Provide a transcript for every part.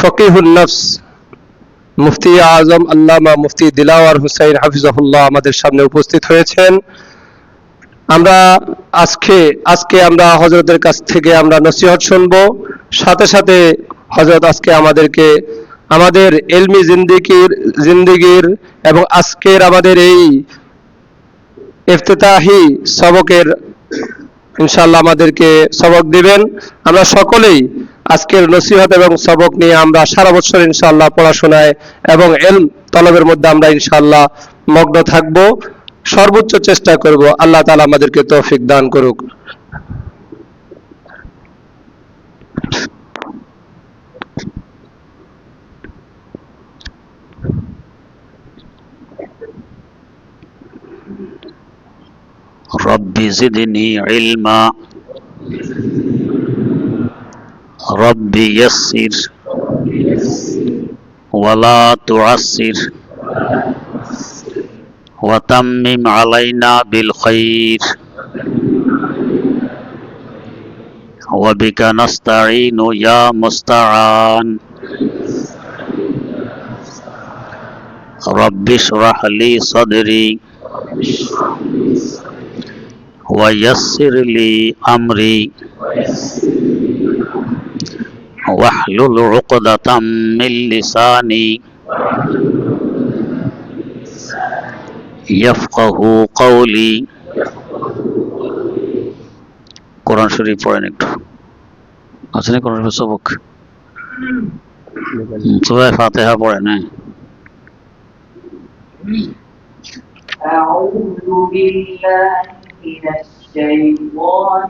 ফকিহুল নফস, মুফতি আজম, আল্লামা মুফতি দিলাওয়ার হুসাইন হাফিজাহুল্লাহ আমাদের সামনে উপস্থিত হয়েছেন। আমরা আজকে আজকে আমরা হজরতের কাছ থেকে আমরা নসিহত শুনব। সাথে সাথে হজরত আজকে আমাদেরকে, আমাদের এলমি জিন্দিগির জিন্দিগির এবং আজকের আমাদের এই ইফতেতাহি সবকের, ইনশাআল্লাহ আমাদেরকে সবক দিবেন। আমরা সকলেই আজকের নসিহত এবং সবক নিয়ে আমরা সারা বছর ইনশাআল্লাহ পড়াশোনায় এবং এলম তলবের মধ্যে আমরা ইনশাআল্লাহ মগ্ন থাকব সর্বোচ্চ চেষ্টা করব আল্লাহ তাআলা আমাদেরকে তৌফিক দান করুক رب زدني علما رب يسر ولا تعسر وتمم علينا بالخير وبك نستعين يا مستعان رب اشرح لي صدري ويسر لي أمري واحلل عقدة من لساني يفقه قولي কোরআন শরীফ পড়েন একটু আছে না কোরআন শরীফ সবক সবাই ফাতেহা পড়েন হ্যাঁ أعوذ بالله من الشيطان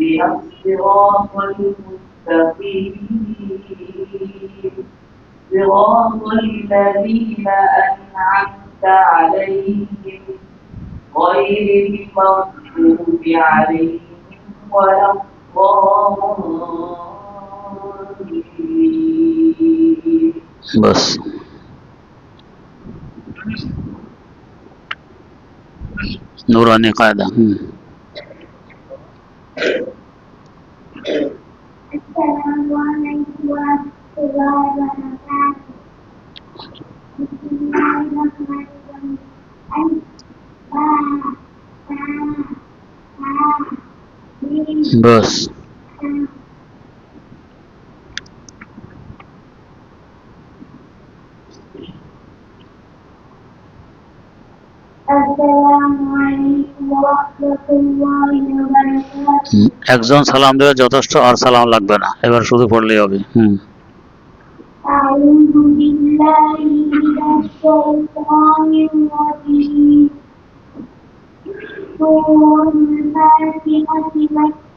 اهدنا الصراط المستقيم. صراط الذين أنعمت عليهم. غير المغضوب عليهم ولا بس. نوراني قاعدة. members. একজন সালাম দেওয়া যথেষ্ট আর সালাম লাগবে না। এবার শুধু পড়লেই হবে। হুম।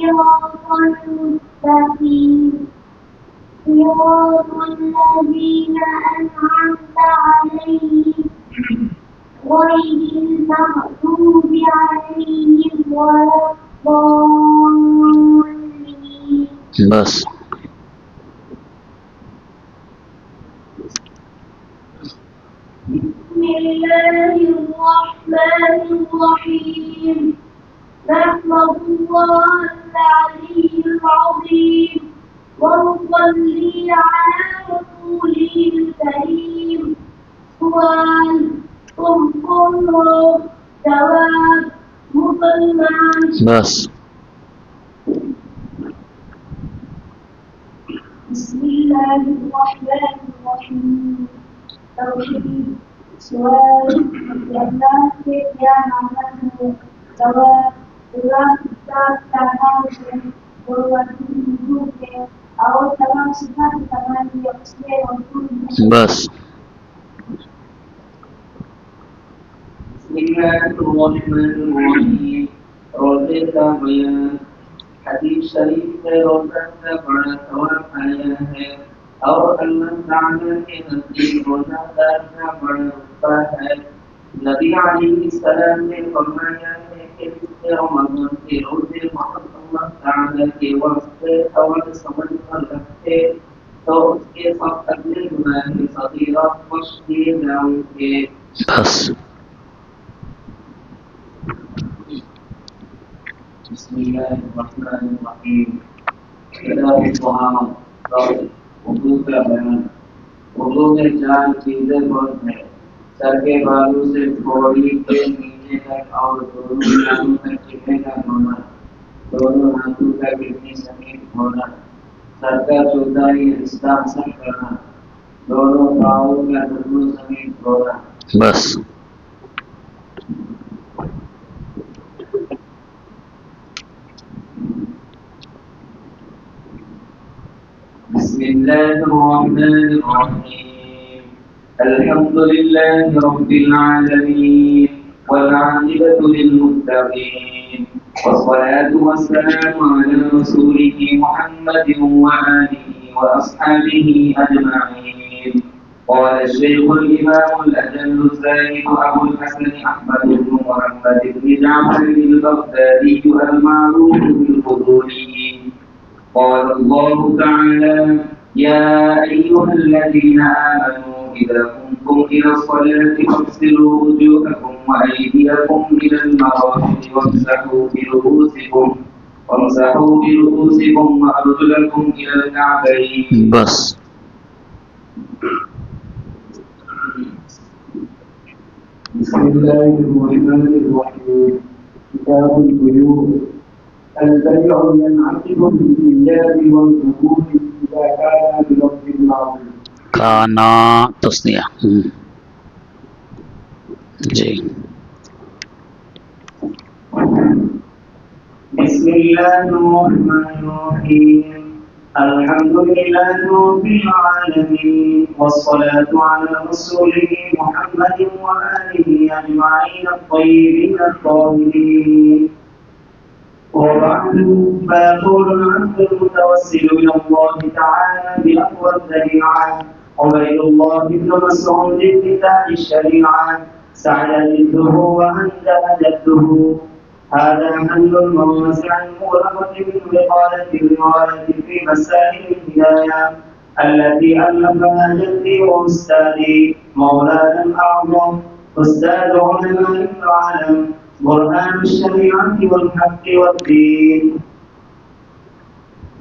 哟 Tuhan, lo. Mas. Bismillahirrahmanirrahim. Tauhid. Jawab. Kita tanah dan hidupnya. Awal dalam kita yang sedia रोज़े का बयान हदीस शरीफ में रोजा का बड़ा सवाब आया है और अल्लाह ताला के नज़दीक रोजादार का बड़ा रुतबा है नबी अलैहिस्सलाम ने फरमाया है कि जिसने रमज़ान के रोज़े मोहम्मद ताला के वास्ते और समझ कर रखते तो उसके साथ अगले गुनाह की सगीरा बख्श दिए जाएँगे बस चार चीज़ें बहुत है सर के बालों से थोड़ी के नीचे तक और दोनों हाथों तक चिकने का होना दोनों हाथों का गिरने समेत होना सर का चौथाई हिस्सा असर करना दोनों पाँवों का दोनों समेत होना बस الله الرحمن الرحيم. الحمد لله رب العالمين والعاقبة للمتقين والصلاة والسلام على رسوله محمد وآله وأصحابه أجمعين. قال الشيخ الإمام الأجل الزاهد أبو الحسن أحمد بن محمد بن جعفر البغدادي المعروف بالفضولي قال الله تعالى يا أيها الذين آمنوا إذا قمتم إلى الصلاة فاغسلوا وجوهكم وأيديكم إلى المرافق وامسحوا برؤوسكم وامسحوا برؤوسكم وأرجلكم إلى الكعبين बस بسم الله الرحمن الرحيم كتاب البيوع البيع ينعقد بالإيجاب والقبول إذا كان بلفظ العظيم. كان تصنيع جي. بسم الله الرحمن الرحيم. الحمد لله رب العالمين. والصلاة على رسوله محمد وآله أجمعين الطيبين الطاهرين. وبعد فيقول العبد المتوسل إلى الله تعالى بأقوى الذريعة عبيد الله بن مسعود بتاج الشريعة سعد جده وأنجب جده هذا حل المغلقة من وقالة الرواية في مسائل الهداية التي ألفها جدي وأستاذي مولانا الأعظم أستاذ علماء العالم برهان الشريعة والحق والدين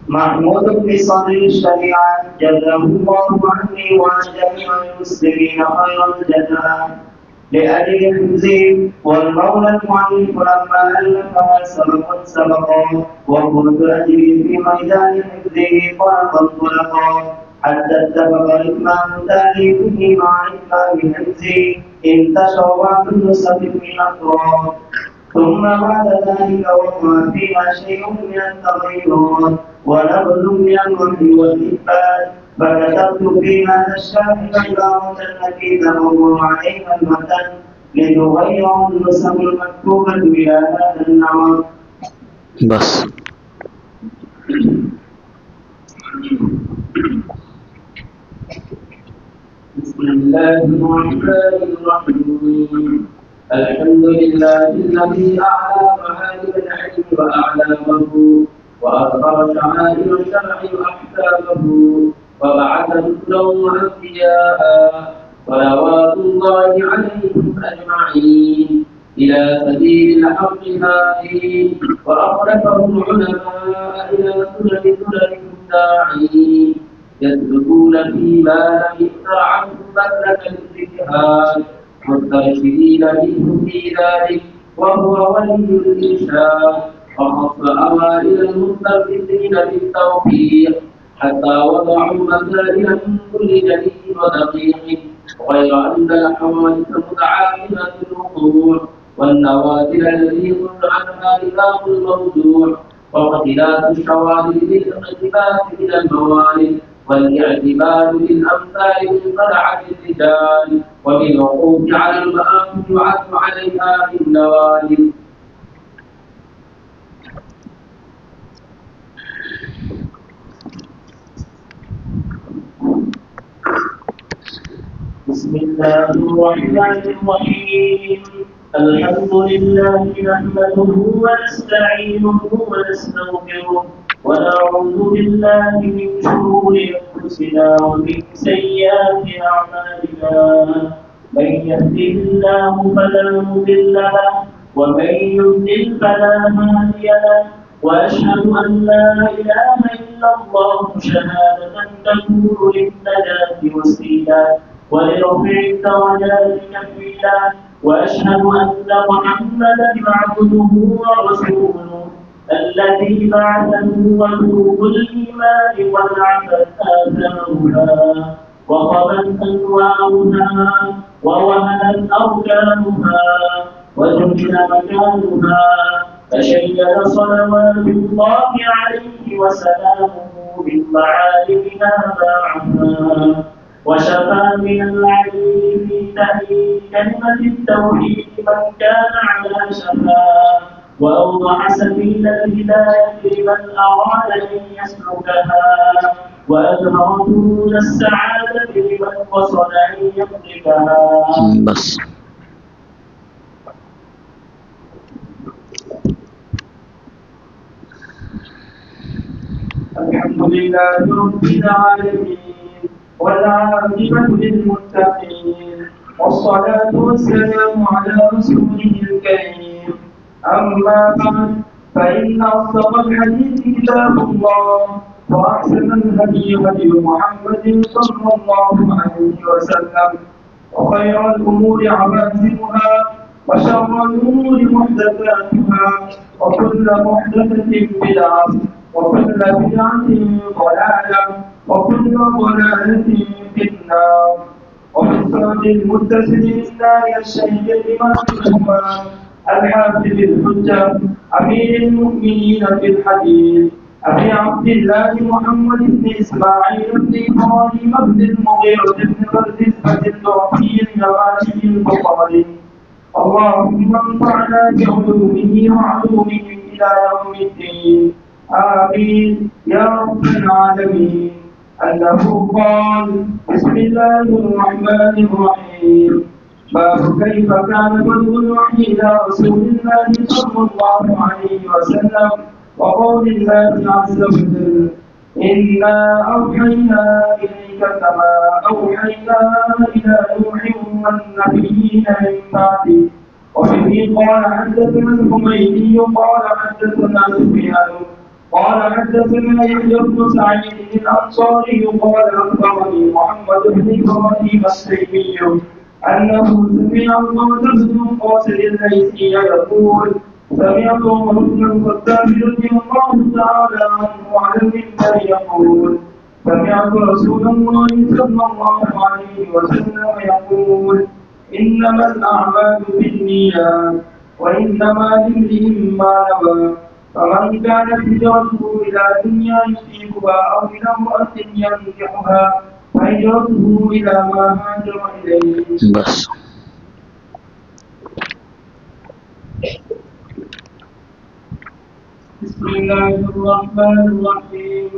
محمود بن صدر الشريعة جزاه الله عني وعن جميع المسلمين خير الجزاء لأجل حفظي والمولى المعلم لما ألفها سبقا سبقا وكنت أجري في ميدان حفظه طلقا طلقا حتى اتفق إتمام تأليفه مع إتمام حفظي انتشر بعض النسخ في الأطراف ثم بعد ذلك وقع فيها شيء من التغيرات ونبذ من الوحي والإثبات فكتبت في هذا الشرح عبارة التي تمر عليها المتن لتغير النسخ المكتوبة إلى هذا النمط बस بسم الله الرحمن الرحيم. الحمد لله الذي أعلى معالم العلم وأعلامه وأظهر شعائر الشرع وأحكامه وبعث رسلا وأنبياء صلوات الله عليهم أجمعين. إلى سبيل الحق هادين. وأخلفهم العلماء إلى سنن سنن الداعين يسلكون فيما لم عنهم مسلك الاجتهاد مسترشدين منه في ذلك وهو ولي الإرشاد. وخص أوائل المسترشدين بالتوفيق حتى وضعوا مسائل من كل جليل ودقيق غير أن الحوادث متعاقبة الوقوع والنوازل الذي يضل عنها إله الموضوع واختلاف الشواذ بالاقتباس من الموارد. والاعتبار بالأمثال من طلعة الرجال وبالوقوف على المآخذ يعد عليها بالنوازل بسم الله الرحمن الرحيم. الحمد لله نحمده ونستعينه ونستغفره. ونعوذ بالله من شرور أنفسنا ومن سيئات أعمالنا. من يهده الله فلا مضل له ومن يضلل فلا هادي له. وأشهد أن لا إله إلا الله شهادة تكون للنجاة وسيلة ولرفع الدرجات كفيلا وأشهد أن محمدا عبده ورسوله. الذي بعثه وجوه الإيمان ولعبت اثارها وقبت انوارها ووهنت اركانها وجعل مكانها. فشيد صلوات الله عليه وسلامه بالمعالم ما عما وشفى من العليم في تأييد كلمة التوحيد من كان على شفا. وأوضح سبيل الهداية لمن أراد أن يسلكها وأظهر طول السعادة لمن قصد أن يملكها. بس. الحمد لله رب العالمين والعاقبة للمتقين والصلاة والسلام على رسوله الكريم. أما بعد فإن أصدق الحديث كتاب الله وأحسن الهدي هدي محمد صلى الله عليه وسلم وخير الأمور عبادتها وشر الأمور محدثاتها وكل محدثة بدعة وكل بدعة ضلالة وكل ضلالة في النار. وبالصراط المتصل بالله الشهيد بمرحبا الحافظ الحجة أمير المؤمنين في الحديث أبي عبد الله محمد بن إسماعيل بن إبراهيم بن المغيرة بن بردزبة الضعفي اليماني البخاري. اللهم انفعنا بعلومه وعلومهم إلى يوم الدين. آمين. يا رب العالمين. أنه قال بسم الله الرحمن الرحيم. باب كيف كان بدء الوحي إلى رسول الله صلى الله عليه وسلم وقول الله عز وجل إنا أوحينا إليك كما أوحينا إلى نوح والنبيين من بعده. وبه قال حدثنا الحميدي قال حدثنا سفيان قال حدثنا يحيى بن سعيد الأنصاري قال أخبرني محمد بن إبراهيم السيمي أنه سمع الله بن قاسم الليثي يقول سمعت عمر بن الخطاب رضي الله تعالى عنه على المنبر يقول سمعت رسول الله صلى الله عليه وسلم يقول إنما الأعمال بالنيات وإنما لامرئ ما نوى فمن كانت هجرته إلى دنيا يصيبها أو إلى امرأة ينكحها فهجرته إلى ما هاجر إليه. بس. بسم الله الرحمن الرحيم.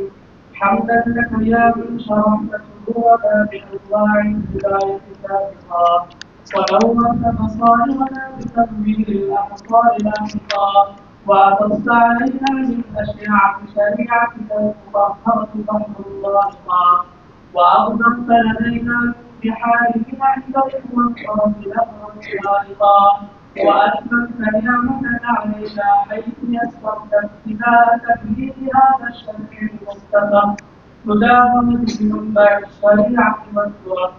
حمدا لك يا من شرفت صدورنا بأنواع الهداية السابقة. ونورت مصائرنا بتنوير الأبصار الأحقى وأقصت علينا من أشعة شريعتك المطهرة بحر الراشقة وأغدقت لدينا بحالك عند الوفرة الأمر الخالقة وأتممت نعمتك علينا حيث يسرت ابتداء تكليف هذا الشرع المصطفى. مداومة بمنبع الشريعة والسورة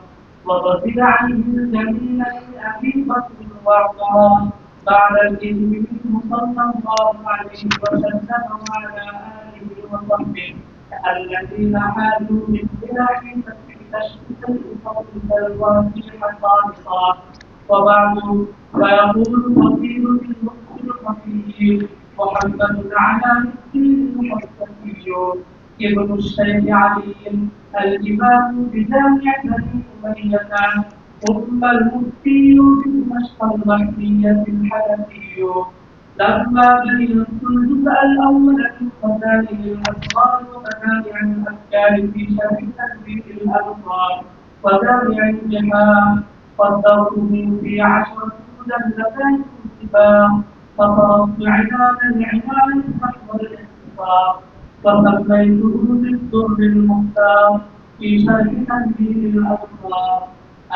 وغفل عنه الجميل من أبي بكر وعمر بعد الإذن منه صلى الله عليه وسلم وعلى آله وصحبه. الذين حالوا من بلاد تشتت الأرض كالواقع خالصا وبعد فيقول الفقير للمؤمن الخفي محمد على مثل المحتفي ابن الشيخ علي الإمام بجامع بني أمية ثم المفتي بدمشق المهدية الحنفي. لما بين الجزء الأول من فضائل الأسرار ومنابع الأفكار في شرح تنبيه الأبصار ودافع الجهاد قدرته في عشرة مجلدات انتباه فطرت عنان العنان نحو الانتصار وسميته بالدر المختار في شرح تنبيه الأبصار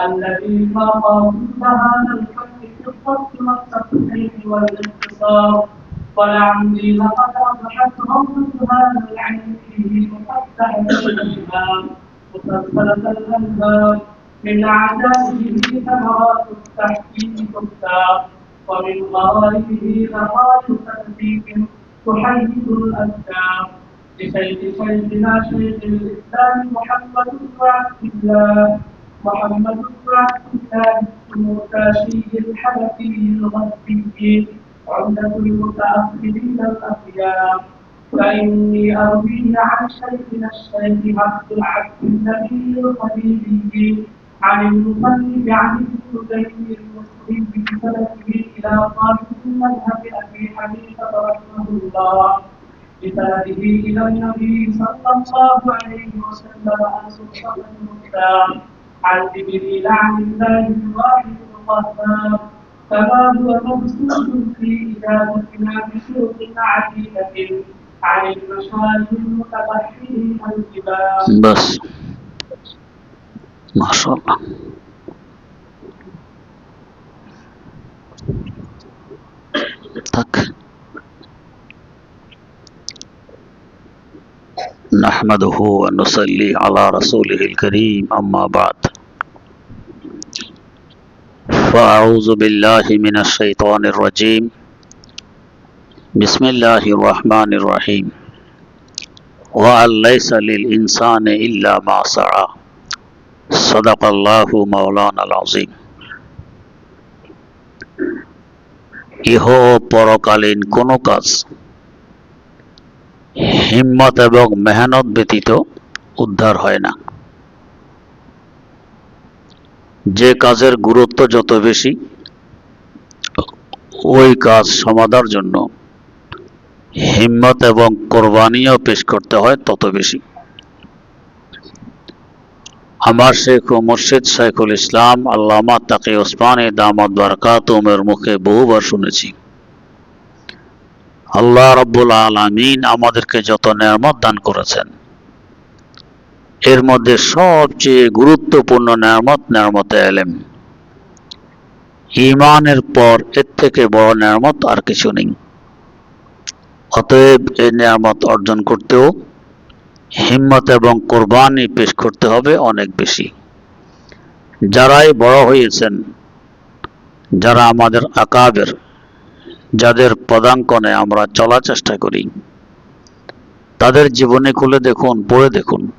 الذي فاق هذا الفن في الضبط والتصحيح والاختصار ولعلي لقد أضحت روضة هذا العلم فيه مفتحة الإمام مسلسلة الأنهار من عجائبه ثمرات التحكيم تختار ومن غرائبه نقاش تنبيه تحيز الأفكار لشيخ شيخنا شيخ الإسلام محمد بن عبد الله. محمد الله المرتاشي الحنفي الغربي عمدة المتأخرين الأخيار فإني أروي عن شيخنا الشيخ عبد العبد النبي الخليلي عن المصنف عن تيمية المسلم بسنده إلى صاحب المذهب أبي حنيفة رحمه الله بسنده إلى النبي صلى الله عليه وسلم عن سلطة المختار بس. ما شاء الله. تك. نحمده ونصلي على رسوله الكريم أما بعد. فأعوذ بالله من الشيطان الرجيم بسم الله الرحمن الرحيم وأن ليس للإنسان إلا ما سعى صدق الله مولانا العظيم ইহ ও পরকালীন কোনো কাজ হিম্মত এবং মেহনত ব্যতীত উদ্ধার হয় না যে কাজের গুরুত্ব যত বেশি, ওই কাজ সমাধার জন্য হিম্মত এবং কোরবানিও পেশ করতে হয় তত বেশি। আমার শেখ ও মুর্শিদ শেখুল ইসলাম, আল্লামা তাকে ওসমানে দামদ বারকাতুমের মুখে বহুবার শুনেছি। আল্লাহ রব্বুল আলমিন আমাদেরকে যত নেয়ামত দান করেছেন এর মধ্যে সবচেয়ে গুরুত্বপূর্ণ নেয়ামত, নেয়ামতে এলেম। ইমানের পর এর থেকে বড় নেয়ামত আর কিছু নেই। অতএব এই নেয়ামত অর্জন করতেও হিম্মত এবং কোরবানি পেশ করতে হবে অনেক বেশি। যারাই বড় হয়েছেন, যারা আমাদের আকাবের, যাদের পদাঙ্কনে আমরা চলার চেষ্টা করি, তাদের জীবনে খুলে দেখুন, পড়ে দেখুন।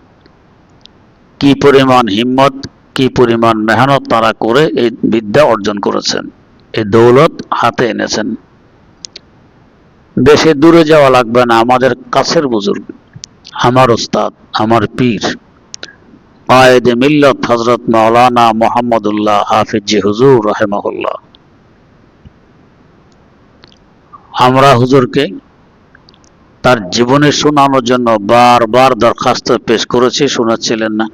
কি পরিমাণ হিম্মত, কি পরিমাণ মেহনত তারা করে এই বিদ্যা অর্জন করেছেন, এই দৌলত হাতে এনেছেন। বেশি দূরে যাওয়া লাগবে না, আমাদের কাছের বুজুর্গ, আমার ওস্তাদ, আমার পীর। কায়েদ মিল্লত হজরত মাওলানা মোহাম্মদুল্লাহ হাফিজ হুজুর রহেমাহুল্লাহ। আমরা হুজুরকে তার জীবনে শোনানোর জন্য বারবার দরখাস্ত পেশ করেছি, শোনাচ্ছিলেন না।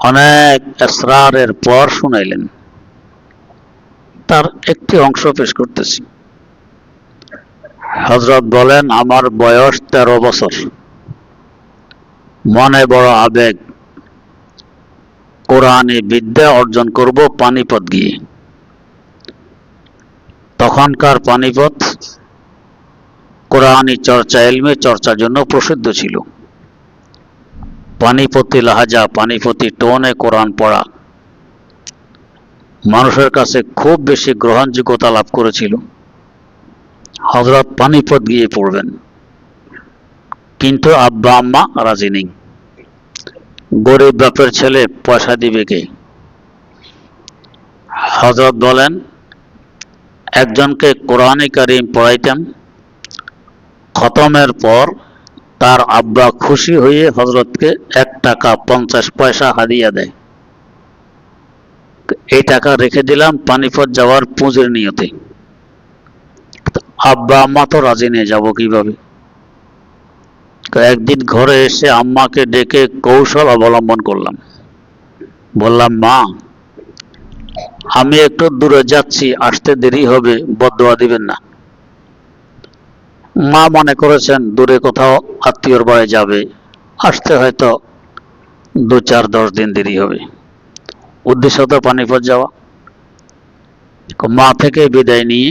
অনেক এসরারের পর শুনাইলেন। তার একটি অংশ পেশ করতেছি। হজরত বলেন, আমার বয়স তেরো বছর। মনে বড় আবেগ। কোরআনে বিদ্যা অর্জন করব পানিপথ গিয়ে। তখনকার পানিপথ কোরআনী চর্চা এলমে চর্চার জন্য প্রসিদ্ধ ছিল। পানিপতি লাহাজা, পানিপতি টোনে কোরআন পড়া। মানুষের কাছে খুব বেশি গ্রহণযোগ্যতা লাভ করেছিল। হজরত পানিপথ গিয়ে পড়বেন। কিন্তু আব্বা আম্মা রাজি নেই। গরিব বাপের ছেলে পয়সা দিবে কে? হজরত বলেন, একজনকে কোরআনে কারিম পড়াইতাম। খতমের পর তার আব্বা খুশি হয়ে হজরতকে এক টাকা পঞ্চাশ পয়সা হাদিয়া দেয়। এই টাকা রেখে দিলাম পানিপথ যাওয়ার পুঁজির নিয়তে। আব্বা, আম্মা তো রাজি নিয়ে যাব কীভাবে? একদিন ঘরে এসে আম্মাকে ডেকে কৌশল অবলম্বন করলাম। বললাম, মা, আমি একটু দূরে যাচ্ছি, আসতে দেরি হবে, বদোয়া দিবেন না। মা মনে করেছেন, দূরে কোথাও আত্মীয়র বাড়ি যাবে, আসতে হয়তো দু চার দশ দিন দেরি হবে। উদ্দেশ্য তো পানিপথ যাওয়া। মা থেকে বিদায় নিয়ে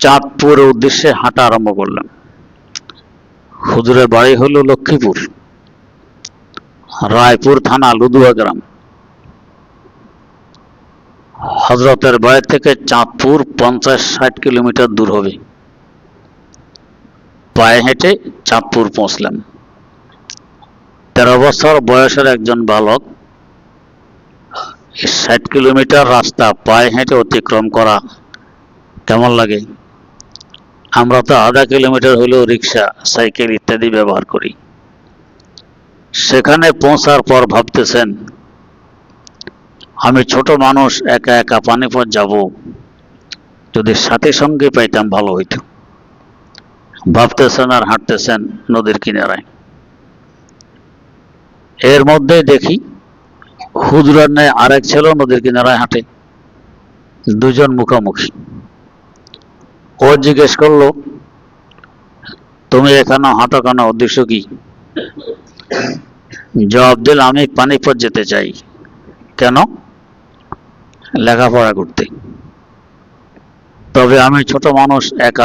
চাঁদপুর উদ্দেশ্যে হাঁটা আরম্ভ করলাম। হুজুরের বাড়ি হলো লক্ষ্মীপুর, রায়পুর থানা লুদুয়া গ্রাম। হজরতের বাড়ি থেকে চাঁদপুর পঞ্চাশ ষাট কিলোমিটার দূর হবে। পায়ে হেঁটে চাঁদপুর পৌঁছলাম তেরো বছর বয়সের একজন বালক, ষাট কিলোমিটার রাস্তা পায়ে হেঁটে অতিক্রম করা কেমন লাগে? আমরা তো আধা কিলোমিটার হলেও রিক্সা, সাইকেল ইত্যাদি ব্যবহার করি। সেখানে পৌঁছার পর ভাবতেছেন, আমি ছোট মানুষ, একা একা পানিপথ যাব। যদি সাথে সঙ্গে পাইতাম ভালো হইতো। ভাবতেছেন আর হাঁটতেছেন নদীর কিনারায়। এর মধ্যে দেখি হুজুরের ন্যায় আরেক ছেলে নদীর কিনারায় হাঁটে। দুজন মুখোমুখি। ও জিজ্ঞেস করল, তুমি এখানে হাঁটো কেন? উদ্দেশ্য কি? জবাব দিল, আমি পানিপথ যেতে চাই। কেন? লেখাপড়া করতে। তবে আমি ছোট মানুষ, একা